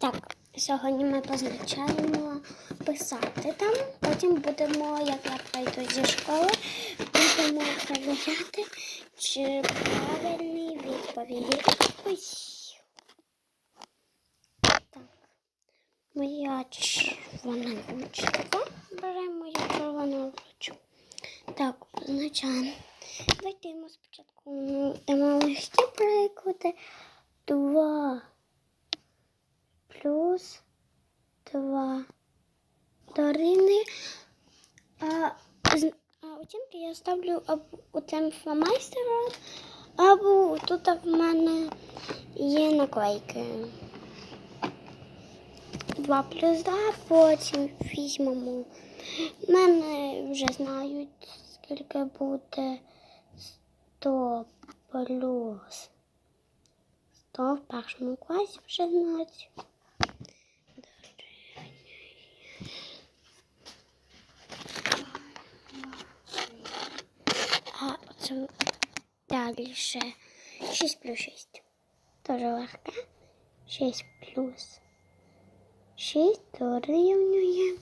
Так, сьогодні ми позначаємо писати там. Потім будемо, як я прийду зі школи, будемо перевіряти, чи правильні відповіді. Так. Моя червона ручка. Беремо мою червону ручку. Так, позначаємо. Давайте йому спочатку дамо легкі приклади. Два плюс два дорівнює. А, а оцінки я ставлю або у цим фломайстером, або тут в мене є наклейки. 2 плюс 2, потім візьмемо. В мене вже знають, скільки буде 100 плюс 100 в першому класі вже знають. А це далі ще 6 плюс 6. Дуже легке. 6 плюс 6 дорівнює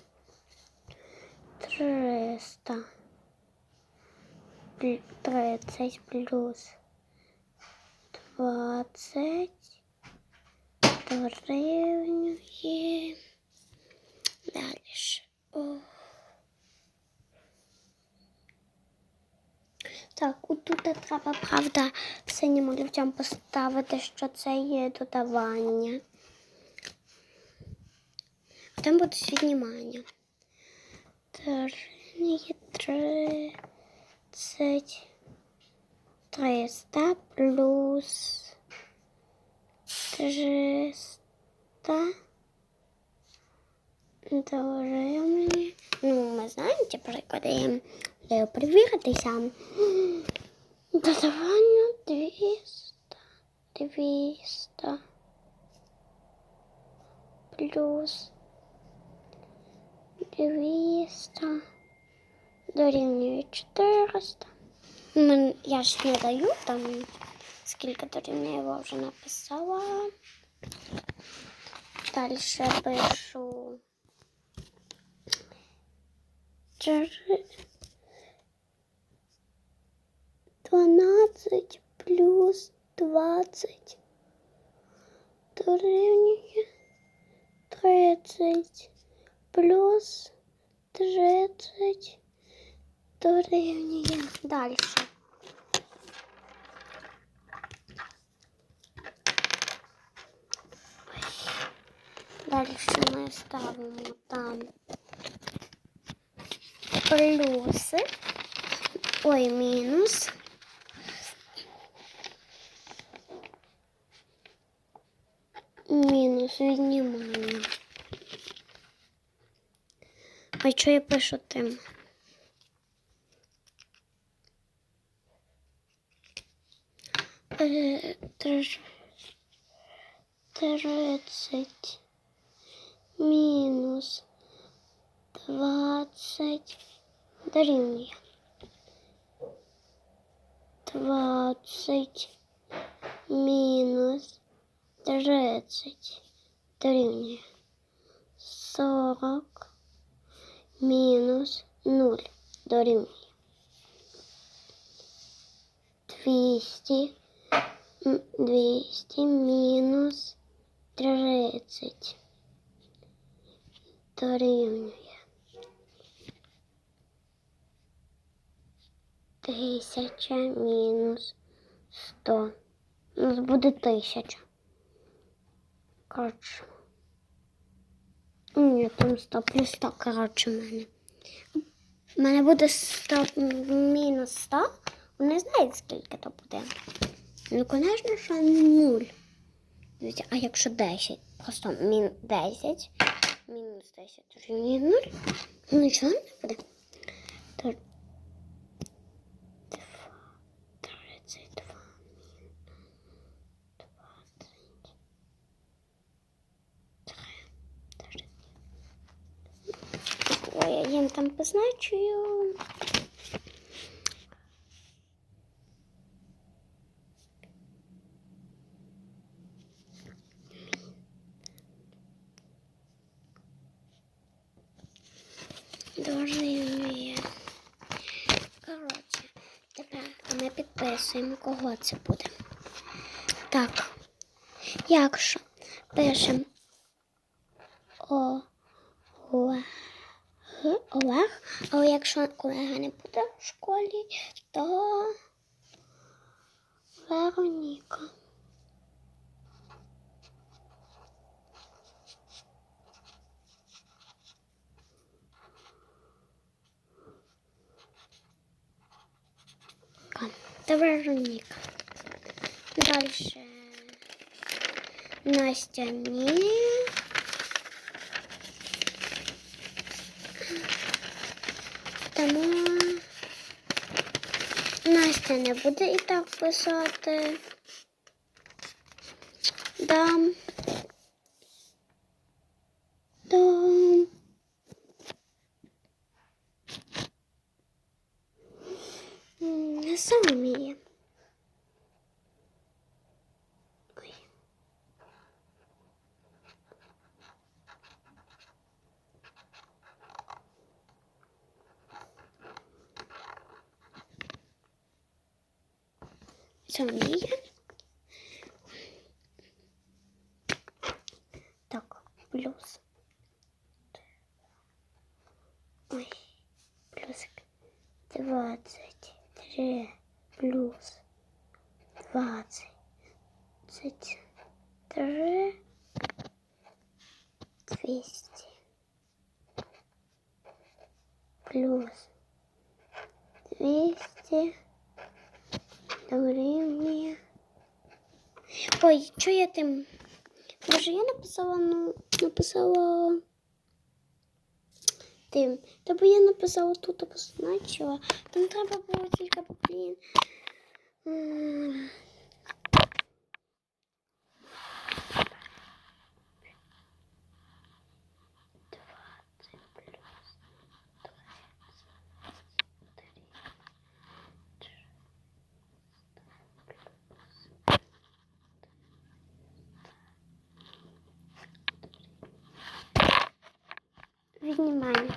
300. Плю- 30 плюс 20 дорівнює. Далі. Так, отут треба, правда, синім олівцям поставити, що це є додавання. А там буде віднімання. Дорівнює 30 300 плюс 300 дорівнює. Ну, ми знаємо ці приклади. Треба перевіритися. Додавання 200. 200 плюс 200 дорівнює 400. Мен- Я ж не даю там, скільки дорівнює, я його вже написала. Далі пишу. Чотири- 12 плюс 20 дорівнює 30 плюс 30 дорівнює. Далі. Далі ми ставимо там плюси. Ой, мінус. Мінус віднімання. А що я пишу тим? Е, Тридцять мінус двадцять дорівнює. Двадцять мінус тридцять дорівнює. Сорок мінус нуль дорівнює. Двісті м, двісті мінус тридцять дорівнює. Тисяча мінус сто. У нас буде тисяча. Коротше. Ні, там 100 плюс 100, коротше, в мене. У мене буде 100 мінус 100. Вони знають, скільки то буде. Ну, звісно, що 0. Дивіться, а якщо 10? Просто мін 10. Мінус 10 дорівнює 0. Ну, нічого не буде. там позначую. Должны Коротше, тепер ми підписуємо, кого це буде. Так, якщо пишемо о. Якщо колега не буде в школі, то Вероніка. Ка- Та Вероніка. Дальше. Настя ні. Тому Настя не буде і так писати. Дам. Дам. Не сам Ой. Самі. Так, плюс. Ой, плюсик. Двадцать три плюс двадцать три двести плюс двести дорівнює. Ой, що я тим? Може, я написала, ну, написала тим. Та бо я написала тут обозначила. Там треба було тільки, блін. внимание.